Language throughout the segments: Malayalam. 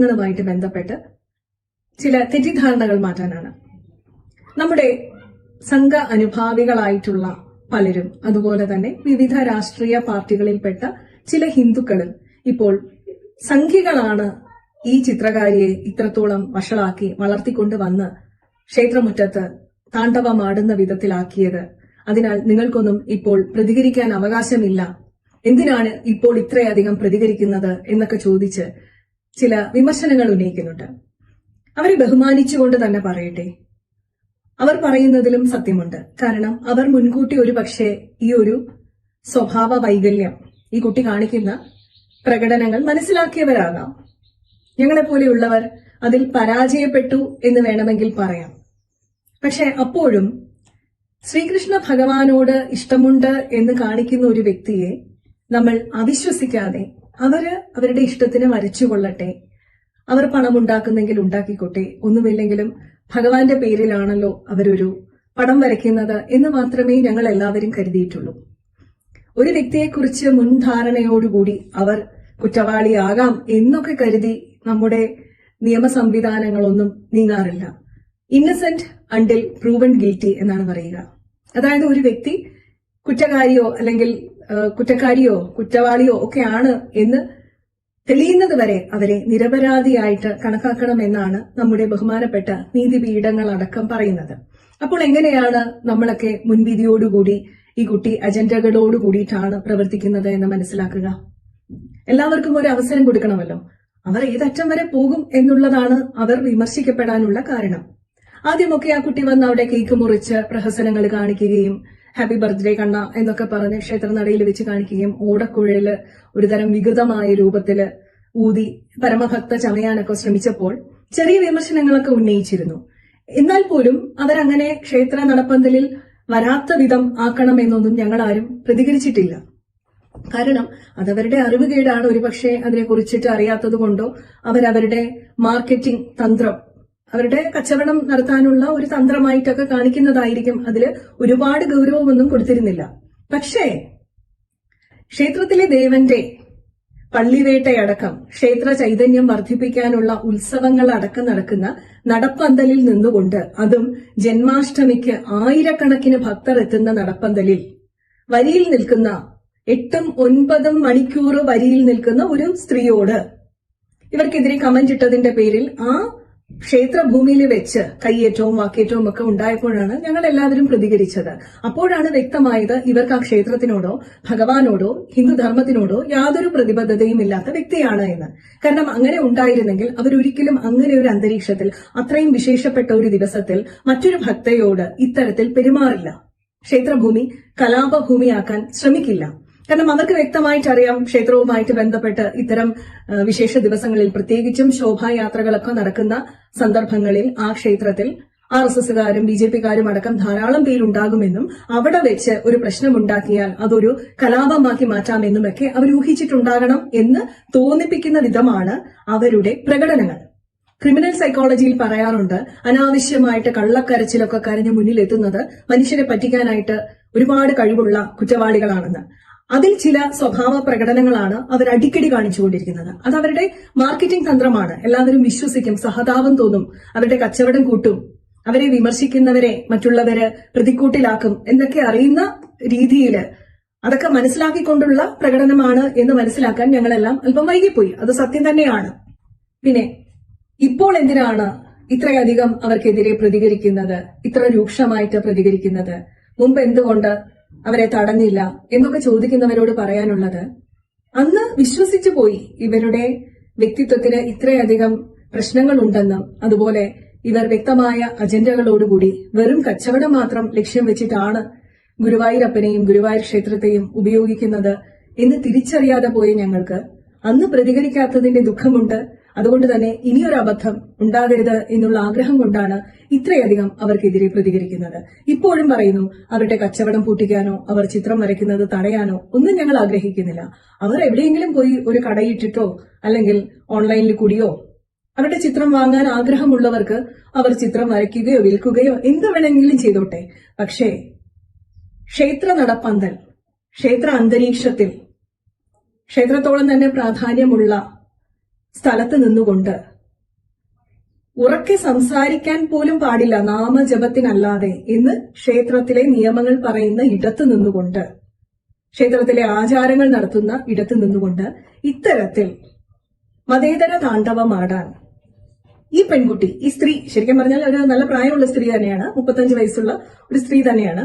ങ്ങളുമായിട്ട് ബന്ധപ്പെട്ട് ചില തെറ്റിദ്ധാരണകൾ മാറ്റാനാണ്. നമ്മുടെ സംഘ അനുഭാവികളായിട്ടുള്ള പലരും അതുപോലെ തന്നെ വിവിധ രാഷ്ട്രീയ പാർട്ടികളിൽപ്പെട്ട ചില ഹിന്ദുക്കളും ഇപ്പോൾ സംഖ്യകളാണ് ഈ ചിത്രകാരിയെ ഇത്രത്തോളം വഷളാക്കി വളർത്തിക്കൊണ്ട് വന്ന് ക്ഷേത്രമുറ്റത്ത് താണ്ഡവമാടുന്ന വിധത്തിലാക്കിയത്. അതിനാൽ നിങ്ങൾക്കൊന്നും ഇപ്പോൾ പ്രതികരിക്കാൻ അവകാശമില്ല. എന്തിനാണ് ഇപ്പോൾ ഇത്രയധികം പ്രതികരിക്കുന്നത് എന്നൊക്കെ ചോദിച്ച് ചില വിമർശനങ്ങൾ ഉന്നയിക്കുന്നുണ്ട്. അവരെ ബഹുമാനിച്ചുകൊണ്ട് തന്നെ പറയട്ടെ. അവർ പറയുന്നതിലും സത്യമുണ്ട്. കാരണം അവർ മുൻകൂട്ടി ഒരു പക്ഷേ ഈ ഒരു സ്വഭാവ വൈകല്യം ഈ കുട്ടി കാണിക്കുന്ന പ്രകടനങ്ങൾ മനസ്സിലാക്കിയവരാകാം. ഞങ്ങളെപ്പോലെയുള്ളവർ അതിൽ പരാജയപ്പെട്ടു എന്ന് വേണമെങ്കിൽ പറയാം. പക്ഷെ അപ്പോഴും ശ്രീകൃഷ്ണ ഭഗവാനോട് ഇഷ്ടമുണ്ട് എന്ന് കാണിക്കുന്ന ഒരു വ്യക്തിയെ നമ്മൾ അവിശ്വസിക്കാതെ അവർ അവരുടെ ഇഷ്ടത്തിന് വരച്ചുകൊള്ളട്ടെ അവർ പണം ഉണ്ടാക്കുന്നെങ്കിൽ ഉണ്ടാക്കിക്കോട്ടെ. ഒന്നുമില്ലെങ്കിലും ഭഗവാന്റെ പേരിലാണല്ലോ അവരൊരു പടം വരയ്ക്കുന്നത് എന്ന് മാത്രമേ ഞങ്ങൾ എല്ലാവരും കരുതിയിട്ടുള്ളൂ. ഒരു വ്യക്തിയെക്കുറിച്ച് മുൻധാരണയോടുകൂടി അവർ കുറ്റവാളിയാകാം എന്നൊക്കെ കരുതി നമ്മുടെ നിയമ സംവിധാനങ്ങളൊന്നും നീങ്ങാറില്ല. ഇന്നസെന്റ് അണ്ടിൽ പ്രൂവൺ ഗിൽറ്റി എന്നാണ് പറയുക. അതായത് ഒരു വ്യക്തി കുറ്റകാരിയോ അല്ലെങ്കിൽ കുറ്റക്കാരിയോ കുറ്റവാളിയോ ഒക്കെയാണ് എന്ന് തെളിയുന്നത് വരെ അവരെ നിരപരാധിയായിട്ട് കണക്കാക്കണമെന്നാണ് നമ്മുടെ ബഹുമാനപ്പെട്ട നീതിപീഠങ്ങൾ അടക്കം പറയുന്നത്. അപ്പോൾ എങ്ങനെയാണ് നമ്മളൊക്കെ മുൻവിധിയോടുകൂടി ഈ കുട്ടി അജണ്ടകളോട് കൂടിയിട്ടാണ് പ്രവർത്തിക്കുന്നത് എന്ന് മനസ്സിലാക്കുക? എല്ലാവർക്കും ഒരു അവസരം കൊടുക്കണമല്ലോ. അവർ ഏതറ്റം വരെ പോകും എന്നുള്ളതാണ് അവർ വിമർശിക്കപ്പെടാനുള്ള കാരണം. ആദ്യമൊക്കെ ആ കുട്ടി വന്ന് അവിടെ കേക്ക് മുറിച്ച് പ്രഹസനങ്ങൾ കാണിക്കുകയും ഹാപ്പി ബർത്ത്ഡേ കണ്ണ എന്നൊക്കെ പറഞ്ഞ് ക്ഷേത്രനടയിൽ വെച്ച് കാണിക്കുകയും ഓടക്കുഴൽ ഒരുതരം വികൃതമായ രൂപത്തിൽ ഊതി പരമഭക്ത ചമയാനൊക്കെ ശ്രമിച്ചപ്പോൾ ചെറിയ വിമർശനങ്ങളൊക്കെ ഉന്നയിച്ചിരുന്നു. എന്നാൽ പോലും അവരങ്ങനെ ക്ഷേത്ര നടപ്പന്തലിൽ വരാത്ത വിധം ആക്കണമെന്നൊന്നും ഞങ്ങൾ ആരും പ്രതികരിച്ചിട്ടില്ല. കാരണം അതവരുടെ അറിവുകേടാണ് ഒരുപക്ഷെ അതിനെ കുറിച്ചിട്ട് അറിയാത്തത് കൊണ്ടോ അവരവരുടെ മാർക്കറ്റിംഗ് തന്ത്രം അവരുടെ കച്ചവടം നടത്താനുള്ള ഒരു തന്ത്രമായിട്ടൊക്കെ കാണിക്കുന്നതായിരിക്കും അതിൽ ഒരുപാട് ഗൗരവമൊന്നും കൊടുത്തിരുന്നില്ല. പക്ഷേ ക്ഷേത്രത്തിലെ ദേവന്റെ പള്ളിവേട്ടയടക്കം ക്ഷേത്ര ചൈതന്യം വർദ്ധിപ്പിക്കാനുള്ള ഉത്സവങ്ങൾ അടക്കം നടക്കുന്ന നടപ്പന്തലിൽ നിന്നുകൊണ്ട് അതും ജന്മാഷ്ടമിക്ക് ആയിരക്കണക്കിന് ഭക്തർ എത്തുന്ന നടപ്പന്തലിൽ വരിയിൽ നിൽക്കുന്ന എട്ടും ഒൻപതും മണിക്കൂർ വരിയിൽ നിൽക്കുന്ന ഒരു സ്ത്രീയോട് ഇവർക്കെതിരെ കമന്റ് ഇട്ടതിന്റെ പേരിൽ ആ ക്ഷേത്രഭൂമിയിൽ വെച്ച് കയ്യേറ്റവും വാക്കേറ്റവും ഒക്കെ ഉണ്ടായപ്പോഴാണ് ഞങ്ങൾ എല്ലാവരും പ്രതികരിച്ചത്. അപ്പോഴാണ് വ്യക്തമായത് ഇവർക്ക് ആ ക്ഷേത്രത്തിനോടോ ഭഗവാനോടോ ഹിന്ദുധർമ്മത്തിനോടോ യാതൊരു പ്രതിബദ്ധതയും ഇല്ലാത്ത വ്യക്തിയാണ് എന്ന്. കാരണം അങ്ങനെ ഉണ്ടായിരുന്നെങ്കിൽ അവരൊരിക്കലും അങ്ങനെ ഒരു അന്തരീക്ഷത്തിൽ അത്രയും വിശേഷപ്പെട്ട ഒരു ദിവസത്തിൽ മറ്റൊരു ഭക്തയോട് ഇത്തരത്തിൽ പെരുമാറില്ല. ക്ഷേത്രഭൂമി കലാപഭൂമിയാക്കാൻ ശ്രമിക്കില്ല. കാരണം അവർക്ക് വ്യക്തമായിട്ട് അറിയാം ക്ഷേത്രവുമായിട്ട് ബന്ധപ്പെട്ട് ഇത്തരം വിശേഷ ദിവസങ്ങളിൽ പ്രത്യേകിച്ചും ശോഭായാത്രകളൊക്കെ നടക്കുന്ന സന്ദർഭങ്ങളിൽ ആ ക്ഷേത്രത്തിൽ ആർ എസ് എസുകാരും ബി ജെ പിക്കാരും അടക്കം ധാരാളം പേരുണ്ടാകുമെന്നും അവിടെ വെച്ച് ഒരു പ്രശ്നമുണ്ടാക്കിയാൽ അതൊരു കലാപമാക്കി മാറ്റാമെന്നുമൊക്കെ അവർ ഊഹിച്ചിട്ടുണ്ടാകണം എന്ന് തോന്നിപ്പിക്കുന്ന വിധമാണ് അവരുടെ പ്രകടനങ്ങൾ. ക്രിമിനൽ സൈക്കോളജിയിൽ പറയാറുണ്ട് അനാവശ്യമായിട്ട് കള്ളക്കരച്ചിലൊക്കെ കരഞ്ഞ് മുന്നിലെത്തുന്നത് മനുഷ്യരെ പറ്റിക്കാനായിട്ട് ഒരുപാട് കഴിവുള്ള കുറ്റവാളികളാണെന്ന്. അതിൽ ചില സ്വഭാവ പ്രകടനങ്ങളാണ് അവർ അടിക്കടി കാണിച്ചുകൊണ്ടിരിക്കുന്നത്. അത് അവരുടെ മാർക്കറ്റിംഗ് തന്ത്രമാണ്. എല്ലാവരും വിശ്വസിക്കും സഹതാപം തോന്നും അവരുടെ കച്ചവടം കൂട്ടും അവരെ വിമർശിക്കുന്നവരെ മറ്റുള്ളവര് പ്രതിക്കൂട്ടിലാക്കും എന്നൊക്കെ അറിയുന്ന രീതിയിൽ അതൊക്കെ മനസ്സിലാക്കിക്കൊണ്ടുള്ള പ്രകടനമാണ് എന്ന് മനസ്സിലാക്കാൻ ഞങ്ങളെല്ലാം അല്പം വൈകിപ്പോയി. അത് സത്യം തന്നെയാണ്. പിന്നെ ഇപ്പോൾ എന്തിനാണ് ഇത്രയധികം അവർക്കെതിരെ പ്രതികരിക്കുന്നത്? ഇത്ര രൂക്ഷമായിട്ട് പ്രതികരിക്കുന്നത്? മുമ്പ് എന്തുകൊണ്ട് അവരെ തടഞ്ഞില്ല എന്നൊക്കെ ചോദിക്കുന്നവരോട് പറയാനുള്ളത്. അന്ന് വിശ്വസിച്ചു പോയി ഇവരുടെ വ്യക്തിത്വത്തിന് ഇത്രയധികം പ്രശ്നങ്ങൾ ഉണ്ടെന്നും അതുപോലെ ഇവർ വ്യക്തമായ അജണ്ടകളോടുകൂടി വെറും കച്ചവടം മാത്രം ലക്ഷ്യം വെച്ചിട്ടാണ് ഗുരുവായൂരപ്പനെയും ഗുരുവായൂർ ക്ഷേത്രത്തെയും ഉപയോഗിക്കുന്നത് എന്ന് തിരിച്ചറിയാതെ പോയ ഞങ്ങൾക്ക് അന്ന് പ്രതികരിക്കാത്തതിന്റെ ദുഃഖമുണ്ട്. അതുകൊണ്ട് തന്നെ ഇനിയൊരു അബദ്ധം ഉണ്ടാകരുത് എന്നുള്ള ആഗ്രഹം കൊണ്ടാണ് ഇത്രയധികം അവർക്കെതിരെ പ്രതികരിക്കുന്നത്. ഇപ്പോഴും പറയുന്നു അവരുടെ കച്ചവടം പൂട്ടിക്കാനോ അവർ ചിത്രം വരയ്ക്കുന്നത് തടയാനോ ഒന്നും ഞങ്ങൾ ആഗ്രഹിക്കുന്നില്ല. അവർ എവിടെയെങ്കിലും പോയി ഒരു കടയിട്ടിട്ടോ അല്ലെങ്കിൽ ഓൺലൈനിൽ കൂടിയോ അവരുടെ ചിത്രം വാങ്ങാൻ ആഗ്രഹമുള്ളവർക്ക് അവർ ചിത്രം വരയ്ക്കുകയോ വിൽക്കുകയോ എന്ത് വേണമെങ്കിലും ചെയ്തോട്ടെ. പക്ഷേ ക്ഷേത്ര നടപ്പന്തൽ ക്ഷേത്ര അന്തരീക്ഷത്തിൽ ക്ഷേത്രത്തോളം തന്നെ പ്രാധാന്യമുള്ള സ്ഥലത്ത് നിന്നുകൊണ്ട്. ഉറക്കെ സംസാരിക്കാൻ പോലും പാടില്ല നാമജപത്തിനല്ലാതെ എന്ന് ക്ഷേത്രത്തിലെ നിയമങ്ങൾ പറയുന്ന ഇടത്ത് നിന്നുകൊണ്ട്. ക്ഷേത്രത്തിലെ ആചാരങ്ങൾ നടത്തുന്ന ഇടത്ത് നിന്നുകൊണ്ട് ഇത്തരത്തിൽ മതേതര താണ്ഡവമാടാൻ ഈ പെൺകുട്ടി ഈ സ്ത്രീ ശരിക്കും പറഞ്ഞാൽ ഒരു നല്ല പ്രായമുള്ള സ്ത്രീ തന്നെയാണ് മുപ്പത്തഞ്ച് വയസ്സുള്ള ഒരു സ്ത്രീ തന്നെയാണ്.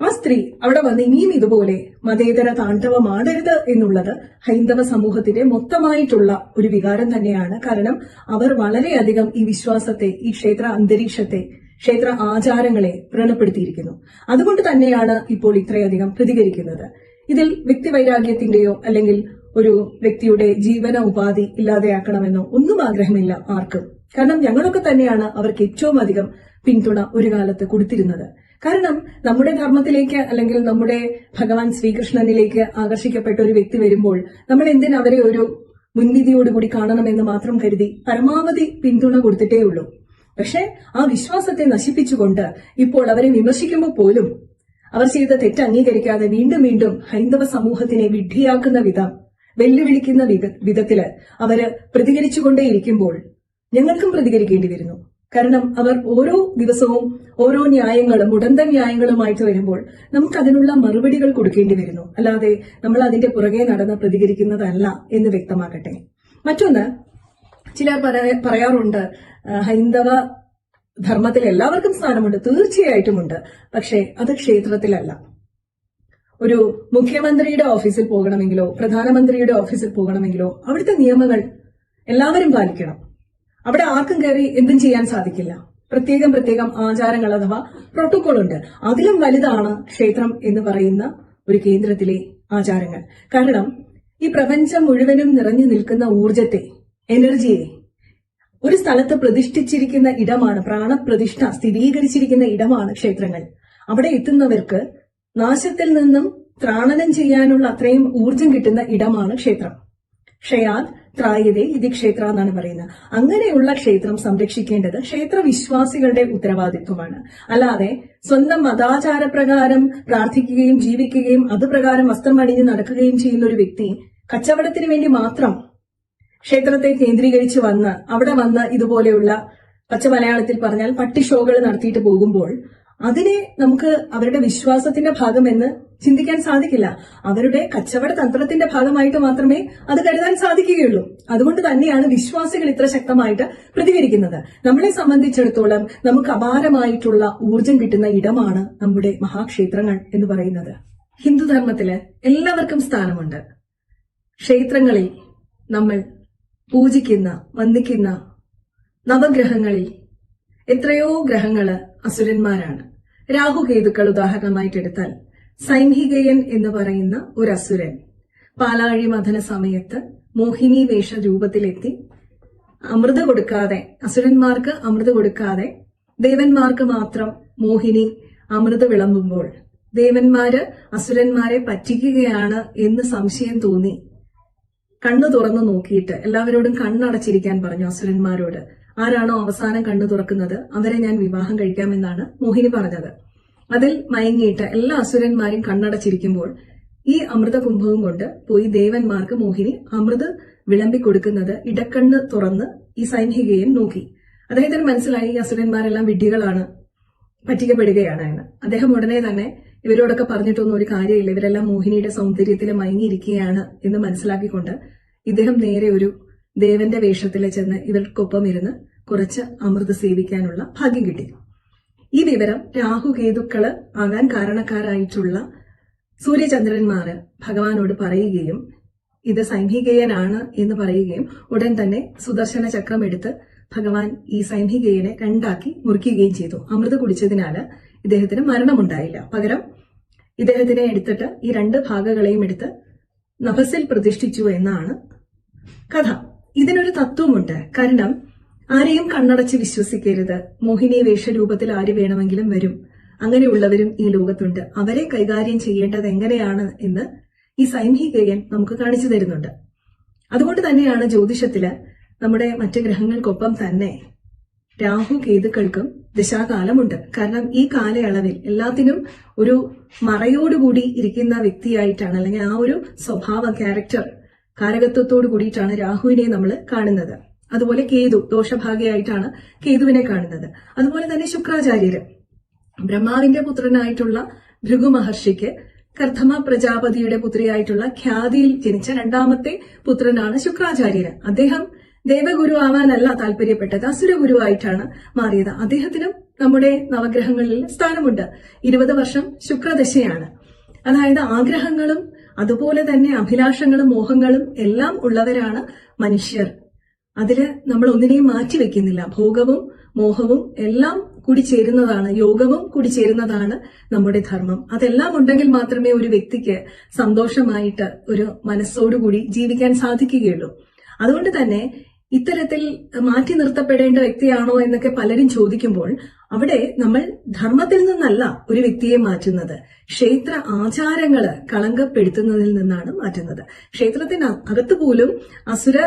ആ സ്ത്രീ അവിടെ വന്ന് ഇനിയും ഇതുപോലെ മതേതര താണ്ഡവമാടരുത് എന്നുള്ളത് ഹൈന്ദവ സമൂഹത്തിന്റെ മൊത്തമായിട്ടുള്ള ഒരു വികാരം തന്നെയാണ്. കാരണം അവർ വളരെയധികം ഈ വിശ്വാസത്തെ ഈ ക്ഷേത്ര അന്തരീക്ഷത്തെ ക്ഷേത്ര ആചാരങ്ങളെ വ്രണപ്പെടുത്തിയിരിക്കുന്നു. അതുകൊണ്ട് തന്നെയാണ് ഇപ്പോൾ ഇത്രയധികം പ്രതികരിക്കുന്നത്. ഇതിൽ വ്യക്തിവൈരാഗ്യത്തിന്റെയോ അല്ലെങ്കിൽ ഒരു വ്യക്തിയുടെ ജീവന ഉപാധി ഇല്ലാതെയാക്കണമെന്നോ ഒന്നും ആഗ്രഹമില്ല ആർക്കും. കാരണം ഞങ്ങളൊക്കെ തന്നെയാണ് അവർക്ക് ഏറ്റവും അധികം പിന്തുണ ഒരു കാലത്ത് കൊടുത്തിരുന്നത്. കാരണം നമ്മുടെ ധർമ്മത്തിലേക്ക് അല്ലെങ്കിൽ നമ്മുടെ ഭഗവാൻ ശ്രീകൃഷ്ണനിലേക്ക് ആകർഷിക്കപ്പെട്ട ഒരു വ്യക്തി വരുമ്പോൾ നമ്മൾ എന്തിനു അവരെ ഒരു മുൻവിധിയോടുകൂടി കാണണമെന്ന് മാത്രം കരുതി പരമാവധി പിന്തുണ കൊടുത്തിട്ടേ ഉള്ളൂ. പക്ഷെ ആ വിശ്വാസത്തെ നശിപ്പിച്ചുകൊണ്ട് ഇപ്പോൾ അവരെ വിമർശിക്കുമ്പോൾ പോലും അവർ ചെയ്ത തെറ്റ് അംഗീകരിക്കാതെ വീണ്ടും വീണ്ടും ഹൈന്ദവ സമൂഹത്തിനെ വിഡ്ഢിയാക്കുന്ന വിധം വെല്ലുവിളിക്കുന്ന വിധ- വിധത്തിൽ അവർ പ്രതികരിച്ചുകൊണ്ടേയിരിക്കുമ്പോൾ ഞങ്ങൾക്കും പ്രതികരിക്കേണ്ടി വരുന്നു. കാരണം അവർ ഓരോ ദിവസവും ഓരോ ന്യായങ്ങളും ഉടന്ത ന്യായങ്ങളുമായിട്ട് വരുമ്പോൾ നമുക്ക് അതിനുള്ള മറുപടികൾ കൊടുക്കേണ്ടി വരുന്നു. അല്ലാതെ നമ്മൾ അതിന്റെ പുറകെ നടന്ന് പ്രതികരിക്കുന്നതല്ല എന്ന് വ്യക്തമാക്കട്ടെ മറ്റൊന്ന് ചിലർ പറയ- പറയാറുണ്ട് ഹൈന്ദവ ധർമ്മത്തിൽ എല്ലാവർക്കും സ്ഥാനമുണ്ട് തീർച്ചയായിട്ടുമുണ്ട് പക്ഷേ അത് ക്ഷേത്രത്തിലല്ല. ഒരു മുഖ്യമന്ത്രിയുടെ ഓഫീസിൽ പോകണമെങ്കിലോ പ്രധാനമന്ത്രിയുടെ ഓഫീസിൽ പോകണമെങ്കിലോ അവിടുത്തെ നിയമങ്ങൾ എല്ലാവരും പാലിക്കണം. അവിടെ ആർക്കും കയറി എന്തും ചെയ്യാൻ സാധിക്കില്ല. പ്രത്യേകം പ്രത്യേകം ആചാരങ്ങൾ അഥവാ പ്രോട്ടോകോൾ ഉണ്ട്. അതിലും വലുതാണ് ക്ഷേത്രം എന്ന് പറയുന്ന ഒരു കേന്ദ്രത്തിലെ ആചാരങ്ങൾ. കാരണം ഈ പ്രപഞ്ചം മുഴുവനും നിറഞ്ഞു നിൽക്കുന്ന ഊർജത്തെ എനർജിയെ ഒരു സ്ഥലത്ത് പ്രതിഷ്ഠിച്ചിരിക്കുന്ന ഇടമാണ് പ്രാണപ്രതിഷ്ഠ സ്ഥിരീകരിച്ചിരിക്കുന്ന ഇടമാണ് ക്ഷേത്രങ്ങൾ. അവിടെ എത്തുന്നവർക്ക് നാശത്തിൽ നിന്നും ത്രാണനം ചെയ്യാനുള്ള അത്രയും ഊർജം കിട്ടുന്ന ഇടമാണ് ക്ഷേത്രം. ക്ഷയാത് ത്രായതേ ഇത് ക്ഷേത്ര എന്നാണ് പറയുന്നത്. അങ്ങനെയുള്ള ക്ഷേത്രം സംരക്ഷിക്കേണ്ടത് ക്ഷേത്ര വിശ്വാസികളുടെ ഉത്തരവാദിത്വമാണ്. അല്ലാതെ സ്വന്തം മതാചാരപ്രകാരം പ്രാർത്ഥിക്കുകയും ജീവിക്കുകയും അതുപ്രകാരം വസ്ത്രം അണിഞ്ഞ് നടക്കുകയും ചെയ്യുന്ന ഒരു വ്യക്തി കച്ചവടത്തിന് വേണ്ടി മാത്രം ക്ഷേത്രത്തെ കേന്ദ്രീകരിച്ച് വന്ന് അവിടെ വന്ന് ഇതുപോലെയുള്ള പച്ച മലയാളത്തിൽ പറഞ്ഞാൽ പട്ടി ഷോകൾ നടത്തിയിട്ട് പോകുമ്പോൾ അതിനെ നമുക്ക് അവരുടെ വിശ്വാസത്തിന്റെ ഭാഗമെന്ന് ചിന്തിക്കാൻ സാധിക്കില്ല. അവരുടെ കച്ചവട തന്ത്രത്തിന്റെ ഭാഗമായിട്ട് മാത്രമേ അത് കരുതാൻ സാധിക്കുകയുള്ളൂ. അതുകൊണ്ട് തന്നെയാണ് വിശ്വാസികൾ ഇത്ര ശക്തമായിട്ട് പ്രതികരിക്കുന്നത്. നമ്മളെ സംബന്ധിച്ചിടത്തോളം നമുക്ക് അപാരമായിട്ടുള്ള ഊർജം കിട്ടുന്ന ഇടമാണ് നമ്മുടെ മഹാക്ഷേത്രങ്ങൾ എന്ന് പറയുന്നത്. ഹിന്ദുധർമ്മത്തിൽ എല്ലാവർക്കും സ്ഥാനമുണ്ട്. ക്ഷേത്രങ്ങളിൽ നമ്മൾ പൂജിക്കുന്ന വന്ദിക്കുന്ന നവഗ്രഹങ്ങളിൽ എത്രയോ ഗ്രഹങ്ങൾ അസുരന്മാരാണ്. രാഹുകേതുക്കൾ ഉദാഹരണമായിട്ട് എടുത്താൽ സൈംഹികയൻ എന്ന് പറയുന്ന ഒരു അസുരൻ പാലാഴി മഥന സമയത്ത് മോഹിനി വേഷ രൂപത്തിലെത്തി അമൃത കൊടുക്കാതെ അസുരന്മാർക്ക് അമൃത കൊടുക്കാതെ ദേവന്മാർക്ക് മാത്രം മോഹിനി അമൃത വിളമ്പുമ്പോൾ ദേവന്മാര് അസുരന്മാരെ പറ്റിക്കുകയാണ് എന്ന് സംശയം തോന്നി. കണ്ണു തുറന്നു നോക്കിയിട്ട് എല്ലാവരോടും കണ്ണടച്ചിരിക്കാൻ പറഞ്ഞു അസുരന്മാരോട്. ആരാണോ അവസാനം കണ്ടു തുറക്കുന്നത് അവരെ ഞാൻ വിവാഹം കഴിക്കാമെന്നാണ് മോഹിനി പറഞ്ഞത്. അതിൽ മയങ്ങിയിട്ട് എല്ലാ അസുരന്മാരും കണ്ണടച്ചിരിക്കുമ്പോൾ ഈ അമൃത കുംഭവും കൊണ്ട് പോയി ദേവന്മാർക്ക് മോഹിനി അമൃത് വിളമ്പി കൊടുക്കുന്നത് ഇടക്കണ്ണ് തുറന്ന് ഈ സൈനികയും നോക്കി. അദ്ദേഹത്തിന് മനസ്സിലായി ഈ അസുരന്മാരെല്ലാം വിഡ്ഢികളാണ് പറ്റിക്കപ്പെടുകയാണ് എന്ന്. അദ്ദേഹം ഉടനെ തന്നെ ഇവരോടൊക്കെ പറഞ്ഞിട്ടൊന്നും ഒരു കാര്യമില്ല. ഇവരെല്ലാം മോഹിനിയുടെ സൗന്ദര്യത്തിൽ മയങ്ങിയിരിക്കുകയാണ് എന്ന് മനസ്സിലാക്കിക്കൊണ്ട് ഇദ്ദേഹം നേരെ ഒരു ദേവന്റെ വേഷത്തിൽ ചെന്ന് ഇവർക്കൊപ്പം ഇരുന്ന് കുറച്ച് അമൃത് സേവിക്കാനുള്ള ഭാഗ്യം കിട്ടി. ഈ വിവരം രാഹുകേതുക്കൾ ആകാൻ കാരണക്കാരായിട്ടുള്ള സൂര്യചന്ദ്രന്മാര് ഭഗവാനോട് പറയുകയും ഇത് സൈനികയനാണ് എന്ന് പറയുകയും ഉടൻ തന്നെ സുദർശന ചക്രം എടുത്ത് ഭഗവാൻ ഈ സൈനികയനെ രണ്ടാക്കി മുറിക്കുകയും ചെയ്തു. അമൃത് കുടിച്ചതിനാല് ഇദ്ദേഹത്തിന് മരണമുണ്ടായില്ല. പകരം ഇദ്ദേഹത്തിനെ എടുത്തിട്ട് ഈ രണ്ട് ഭാഗങ്ങളെയും എടുത്ത് നഭസിൽ പ്രതിഷ്ഠിച്ചു എന്നാണ് കഥ. ഇതിനൊരു തത്വമുണ്ട്. കാരണം ആരെയും കണ്ണടച്ച് വിശ്വസിക്കരുത്. മോഹിനി വേഷരൂപത്തിൽ ആര് വേണമെങ്കിലും വരും. അങ്ങനെയുള്ളവരും ഈ ലോകത്തുണ്ട്. അവരെ കൈകാര്യം ചെയ്യേണ്ടത് എങ്ങനെയാണ് എന്ന് ഈ സൈംഹികയൻ നമുക്ക് കാണിച്ചു തരുന്നുണ്ട്. അതുകൊണ്ട് തന്നെയാണ് ജ്യോതിഷത്തിൽ നമ്മുടെ മറ്റ് ഗ്രഹങ്ങൾക്കൊപ്പം തന്നെ രാഹു കേതുക്കൾക്കും ദിശാകാലമുണ്ട്. കാരണം ഈ കാലയളവിൽ എല്ലാത്തിനും ഒരു മറയോടുകൂടി ഇരിക്കുന്ന വ്യക്തിയായിട്ടാണ് അല്ലെങ്കിൽ ആ ഒരു സ്വഭാവ ക്യാരക്ടർ കാരകത്വത്തോടു കൂടിയിട്ടാണ് രാഹുവിനെ നമ്മൾ കാണുന്നത്. അതുപോലെ കേതു ദോഷഭാഗിയായിട്ടാണ് കേതുവിനെ കാണുന്നത്. അതുപോലെ തന്നെ ശുക്രാചാര്യര്. ബ്രഹ്മാവിന്റെ പുത്രനായിട്ടുള്ള ഭൃഗു മഹർഷിക്ക് കർത്തമ പ്രജാപതിയുടെ പുത്രിയായിട്ടുള്ള ഖ്യാതിയിൽ ജനിച്ച രണ്ടാമത്തെ പുത്രനാണ് ശുക്രാചാര്യര്. അദ്ദേഹം ദേവഗുരു ആവാനല്ല താല്പര്യപ്പെട്ടത് അസുരഗുരുവായിട്ടാണ് മാറിയത്. അദ്ദേഹത്തിനും നമ്മുടെ നവഗ്രഹങ്ങളിൽ സ്ഥാനമുണ്ട്. ഇരുപത് വർഷം ശുക്രദശയാണ്. അതായത് ആഗ്രഹങ്ങളും അതുപോലെ തന്നെ അഭിലാഷങ്ങളും മോഹങ്ങളും എല്ലാം ഉള്ളവരാണ് മനുഷ്യർ. അതിൽ നമ്മൾ ഒന്നിനെയും മാറ്റി വെക്കുന്നില്ല. ഭോഗവും മോഹവും എല്ലാം കൂടി ചേരുന്നതാണ് യോഗവും കൂടി ചേരുന്നതാണ് നമ്മുടെ ധർമ്മം. അതെല്ലാം ഉണ്ടെങ്കിൽ മാത്രമേ ഒരു വ്യക്തിക്ക് സന്തോഷമായിട്ട് ഒരു മനസ്സോടുകൂടി ജീവിക്കാൻ സാധിക്കുകയുള്ളൂ. അതുകൊണ്ട് തന്നെ ഇത്തരത്തിൽ മാറ്റി നിർത്തപ്പെടേണ്ട വ്യക്തിയാണോ എന്നൊക്കെ പലരും ചോദിക്കുമ്പോൾ അവിടെ നമ്മൾ ധർമ്മത്തിൽ നിന്നല്ല ഒരു വ്യക്തിയെ മാറ്റുന്നത്. ക്ഷേത്ര ആചാരങ്ങൾ കളങ്കപ്പെടുത്തുന്നതിൽ നിന്നാണ് മാറ്റുന്നത്. ക്ഷേത്രത്തിന് അകത്ത് പോലും അസുര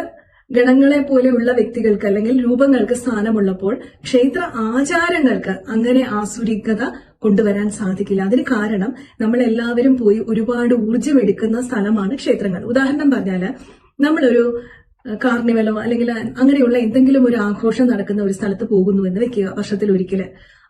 ഗണങ്ങളെ പോലെയുള്ള വ്യക്തികൾക്ക് അല്ലെങ്കിൽ രൂപങ്ങൾക്ക് സ്ഥാനമുള്ളപ്പോൾ ക്ഷേത്ര ആചാരങ്ങൾക്ക് അങ്ങനെ ആസുരികത കൊണ്ടുവരാൻ സാധിക്കില്ല. അതിന് കാരണം നമ്മൾ എല്ലാവരും പോയി ഒരുപാട് ഊർജം എടുക്കുന്ന സ്ഥലമാണ് ക്ഷേത്രങ്ങൾ. ഉദാഹരണം പറഞ്ഞാൽ നമ്മളൊരു കാർണിവലോ അല്ലെങ്കിൽ അങ്ങനെയുള്ള എന്തെങ്കിലും ഒരു ആഘോഷം നടക്കുന്ന ഒരു സ്ഥലത്ത് പോകുന്നു എന്ന് വെക്കുക വർഷത്തിൽ ഒരിക്കൽ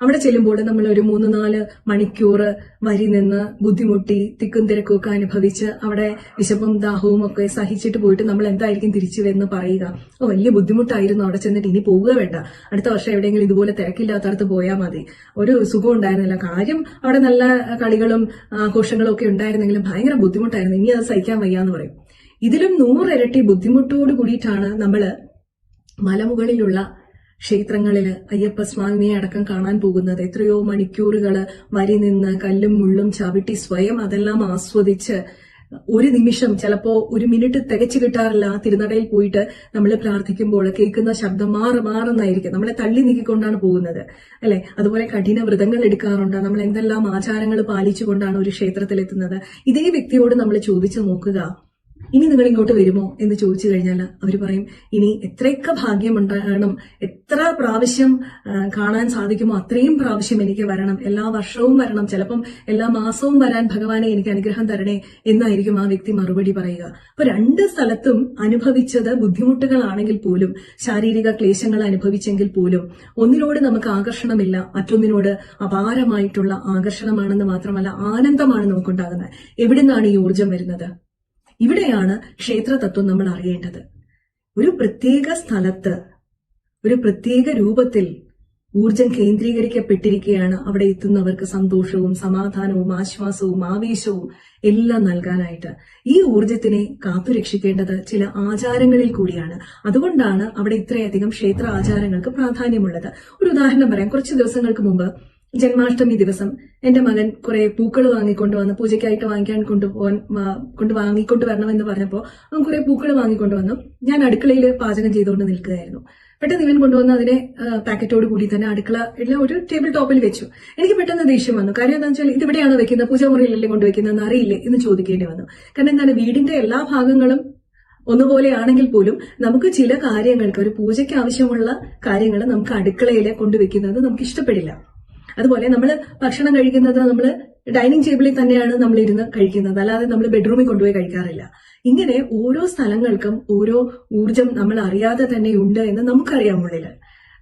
അവിടെ ചെല്ലുമ്പോൾ നമ്മൾ ഒരു മൂന്ന് നാല് മണിക്കൂർ വരി നിന്ന് ബുദ്ധിമുട്ടി തിക്കും തിരക്കും ഒക്കെ അനുഭവിച്ച് അവിടെ വിശപ്പും ദാഹവും ഒക്കെ സഹിച്ചിട്ട് പോയിട്ട് നമ്മൾ എന്തായിരിക്കും തിരിച്ചു വരുന്ന പറയുക. ഓ വലിയ ബുദ്ധിമുട്ടായിരുന്നു അവിടെ ചെന്നിട്ട് ഇനി പോവുക വേണ്ട. അടുത്ത വർഷം എവിടെയെങ്കിലും ഇതുപോലെ തിരക്കില്ലാത്തടത്ത് പോയാൽ മതി. ഒരു സുഖം ഉണ്ടായിരുന്നില്ല. കാര്യം അവിടെ നല്ല കളികളും ആഘോഷങ്ങളും ഒക്കെ ഉണ്ടായിരുന്നെങ്കിലും ഭയങ്കര ബുദ്ധിമുട്ടായിരുന്നു. ഇനി അത് സഹിക്കാൻ വയ്യാന്ന് പറയും. ഇതിലും നൂറിരട്ടി ബുദ്ധിമുട്ടോട് കൂടിയിട്ടാണ് നമ്മൾ മലമുകളിലുള്ള ക്ഷേത്രങ്ങളിൽ അയ്യപ്പ സ്വാമിയെ അടക്കം കാണാൻ പോകുന്നത്. എത്രയോ മണിക്കൂറുകൾ വരി നിന്ന് കല്ലും മുള്ളും ചവിട്ടി സ്വയം അതെല്ലാം ആസ്വദിച്ച് ഒരു നിമിഷം ചിലപ്പോ ഒരു മിനിറ്റ് തികച്ചു കിട്ടാറില്ല. തിരുനടയിൽ പോയിട്ട് നമ്മൾ പ്രാർത്ഥിക്കുമ്പോൾ കേൾക്കുന്ന ശബ്ദം മാറി മാറുന്നായിരിക്കും നമ്മളെ തള്ളി നീക്കിക്കൊണ്ടാണ് പോകുന്നത്. അല്ലെ? അതുപോലെ കഠിന വ്രതങ്ങൾ എടുക്കാറുണ്ട്. നമ്മൾ എന്തെല്ലാം ആചാരങ്ങൾ പാലിച്ചുകൊണ്ടാണ് ഒരു ക്ഷേത്രത്തിൽ എത്തുന്നത് ഇതേ വ്യക്തിയോട് നമ്മൾ ചോദിച്ചു നോക്കുക. ഇനി നിങ്ങൾ ഇങ്ങോട്ട് വരുമോ എന്ന് ചോദിച്ചു കഴിഞ്ഞാൽ അവർ പറയും ഇനി എത്രയൊക്കെ ഭാഗ്യമുണ്ടാകണം എത്ര പ്രാവശ്യം കാണാൻ സാധിക്കുമോ അത്രയും പ്രാവശ്യം എനിക്ക് വരണം. എല്ലാ വർഷവും വരണം. ചിലപ്പം എല്ലാ മാസവും വരാൻ ഭഗവാനെ എനിക്ക് അനുഗ്രഹം തരണേ എന്നായിരിക്കും ആ വ്യക്തി മറുപടി പറയുക. അപ്പൊ രണ്ട് സ്ഥലത്തും അനുഭവിച്ചത് ബുദ്ധിമുട്ടുകളാണെങ്കിൽ പോലും ശാരീരിക ക്ലേശങ്ങൾ അനുഭവിച്ചെങ്കിൽ പോലും ഒന്നിനോട് നമുക്ക് ആകർഷണമില്ല മറ്റൊന്നിനോട് അപാരമായിട്ടുള്ള ആകർഷണമാണെന്ന് മാത്രമല്ല ആനന്ദമാണ് നമുക്കുണ്ടാകുന്നത്. എവിടുന്നാണ് ഈ ഊർജം വരുന്നത്? ഇവിടെയാണ് ക്ഷേത്രതത്വം നമ്മൾ അറിയേണ്ടത്. ഒരു പ്രത്യേക സ്ഥലത്ത് ഒരു പ്രത്യേക രൂപത്തിൽ ഊർജം കേന്ദ്രീകരിക്കപ്പെട്ടിരിക്കുകയാണ് അവിടെ എത്തുന്നവർക്ക് സന്തോഷവും സമാധാനവും ആശ്വാസവും ആവേശവും എല്ലാം നൽകാനായിട്ട്. ഈ ഊർജത്തിനെ കാത്തുരക്ഷിക്കേണ്ടത് ചില ആചാരങ്ങളിൽ കൂടിയാണ്. അതുകൊണ്ടാണ് അവിടെ ഇത്രയധികം ക്ഷേത്ര ആചാരങ്ങൾക്ക് പ്രാധാന്യമുള്ളത്. ഒരു ഉദാഹരണം പറയാം. കുറച്ച് ദിവസങ്ങൾക്ക് മുമ്പ് ജന്മാഷ്ടമി ദിവസം എന്റെ മകൻ കുറെ പൂക്കൾ വാങ്ങിക്കൊണ്ട് വന്ന് പൂജയ്ക്കായിട്ട് വാങ്ങിക്കാൻ കൊണ്ടുപോകാൻ കൊണ്ട് വാങ്ങിക്കൊണ്ട് വരണമെന്ന് പറഞ്ഞപ്പോൾ അവൻ കുറെ പൂക്കൾ വാങ്ങിക്കൊണ്ട് വന്നു. ഞാൻ അടുക്കളയിൽ പാചകം ചെയ്തുകൊണ്ട് നിൽക്കുകയായിരുന്നു. പെട്ടെന്ന് ഇവൻ കൊണ്ടുവന്ന് അതിനെ പാക്കറ്റോട് കൂടി തന്നെ അടുക്കള എല്ലാം ഒരു ടേബിൾ ടോപ്പിൽ വെച്ചു. എനിക്ക് പെട്ടെന്ന് ദേഷ്യം വന്നു. കാര്യം എന്താണെന്ന് വെച്ചാൽ ഇതിവിടെയാണ് വെക്കുന്നത്? പൂജാമുറിയിലല്ലേ കൊണ്ടുവയ്ക്കുന്നതെന്ന് അറിയില്ലേ എന്ന് ചോദിക്കേണ്ടി വന്നു. കാരണം എന്താണ്? വീടിന്റെ എല്ലാ ഭാഗങ്ങളും ഒന്നുപോലെയാണെങ്കിൽ പോലും നമുക്ക് ചില കാര്യങ്ങൾക്ക് ഒരു പൂജയ്ക്ക് ആവശ്യമുള്ള കാര്യങ്ങൾ നമുക്ക് അടുക്കളയിലെ കൊണ്ടുവെക്കുന്നത് നമുക്ക് ഇഷ്ടപ്പെടില്ല. അതുപോലെ നമ്മൾ ഭക്ഷണം കഴിക്കുന്നത് നമ്മൾ ഡൈനിങ് ടേബിളിൽ തന്നെയാണ് നമ്മൾ ഇരുന്ന് കഴിക്കുന്നത്. അല്ലാതെ നമ്മൾ ബെഡ്റൂമിൽ കൊണ്ടുപോയി കഴിക്കാറില്ല. ഇങ്ങനെ ഓരോ സ്ഥലങ്ങൾക്കും ഓരോ ഊർജം നമ്മൾ അറിയാതെ തന്നെ ഉണ്ട് എന്ന് നമുക്കറിയാം ഉള്ളിൽ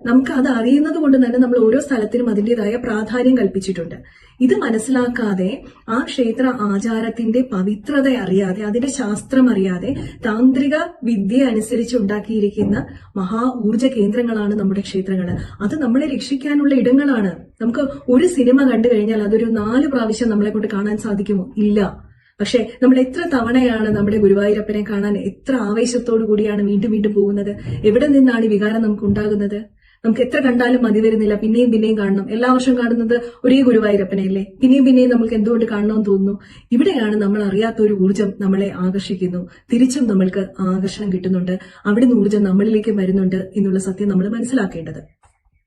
നമുക്ക് അത് അറിയുന്നത് കൊണ്ട് തന്നെ നമ്മൾ ഓരോ സ്ഥലത്തിനും അതിന്റെതായ പ്രാധാന്യം കൽപ്പിച്ചിട്ടുണ്ട്. ഇത് മനസ്സിലാക്കാതെ ആ ക്ഷേത്ര ആചാരത്തിന്റെ പവിത്രത അറിയാതെ അതിന്റെ ശാസ്ത്രം അറിയാതെ താന്ത്രിക വിദ്യ അനുസരിച്ച് ഉണ്ടാക്കിയിരിക്കുന്ന മഹാ ഊർജ കേന്ദ്രങ്ങളാണ് നമ്മുടെ ക്ഷേത്രങ്ങൾ. അത് നമ്മളെ രക്ഷിക്കാനുള്ള ഇടങ്ങളാണ്. നമുക്ക് ഒരു സിനിമ കണ്ടു കഴിഞ്ഞാൽ അതൊരു നാല് പ്രാവശ്യം നമ്മളെ കൊണ്ട് കാണാൻ സാധിക്കുമോ? ഇല്ല. പക്ഷെ നമ്മൾ എത്ര തവണയാണ് നമ്മുടെ ഗുരുവായൂരപ്പനെ കാണാൻ എത്ര ആവേശത്തോടു കൂടിയാണ് വീണ്ടും വീണ്ടും പോകുന്നത്? എവിടെ നിന്നാണ് ഈ വികാരം നമുക്ക് ഉണ്ടാകുന്നത്? നമുക്ക് എത്ര കണ്ടാലും മതി വരുന്നില്ല. പിന്നെയും പിന്നെയും കാണണം. എല്ലാ വർഷവും കാണുന്നത് ഒരേ ഗുരുവായൂരപ്പനെ അല്ലേ? പിന്നെയും പിന്നെയും നമുക്ക് എന്തുകൊണ്ട് കാണണമെന്ന് തോന്നുന്നു? ഇവിടെയാണ് നമ്മൾ അറിയാത്ത ഒരു ഊർജം നമ്മളെ ആകർഷിക്കുന്നു. തിരിച്ചും നമ്മൾക്ക് ആകർഷണം കിട്ടുന്നുണ്ട്. അവിടെ നിന്ന് ഊർജം നമ്മളിലേക്ക് വരുന്നുണ്ട് എന്നുള്ള സത്യം നമ്മൾ മനസ്സിലാക്കേണ്ടത്.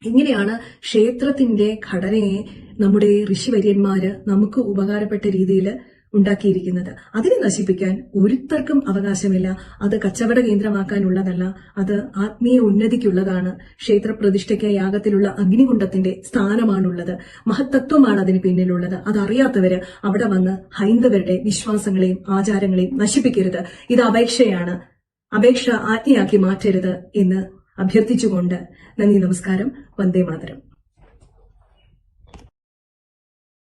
ഇങ്ങനെയാണ് ക്ഷേത്രത്തിന്റെ ഘടനയെ നമ്മുടെ ഋഷിവര്യന്മാര് നമുക്ക് ഉപകാരപ്പെട്ട രീതിയിൽ ഉണ്ടാക്കിയിരിക്കുന്നത്. അതിനെ നശിപ്പിക്കാൻ ഒരുത്തർക്കും അവകാശമില്ല. അത് കച്ചവട കേന്ദ്രമാക്കാനുള്ളതല്ല. അത് ആത്മീയ ഉന്നതിക്കുള്ളതാണ്. ക്ഷേത്രപ്രതിഷ്ഠയ്ക്ക് യാഗത്തിലുള്ള അഗ്നികുണ്ഡത്തിന്റെ സ്ഥാനമാണുള്ളത്. മഹത്തത്വമാണ് അതിന് പിന്നിലുള്ളത്. അതറിയാത്തവര് അവിടെ വന്ന് ഹൈന്ദവരുടെ വിശ്വാസങ്ങളെയും ആചാരങ്ങളെയും നശിപ്പിക്കരുത്. ഇത് അപേക്ഷയാണ്. അപേക്ഷ ആജ്ഞയാക്കി മാറ്റരുത് എന്ന് അഭ്യർത്ഥിച്ചുകൊണ്ട് നന്ദി നമസ്കാരം. വന്ദേ മാതരം.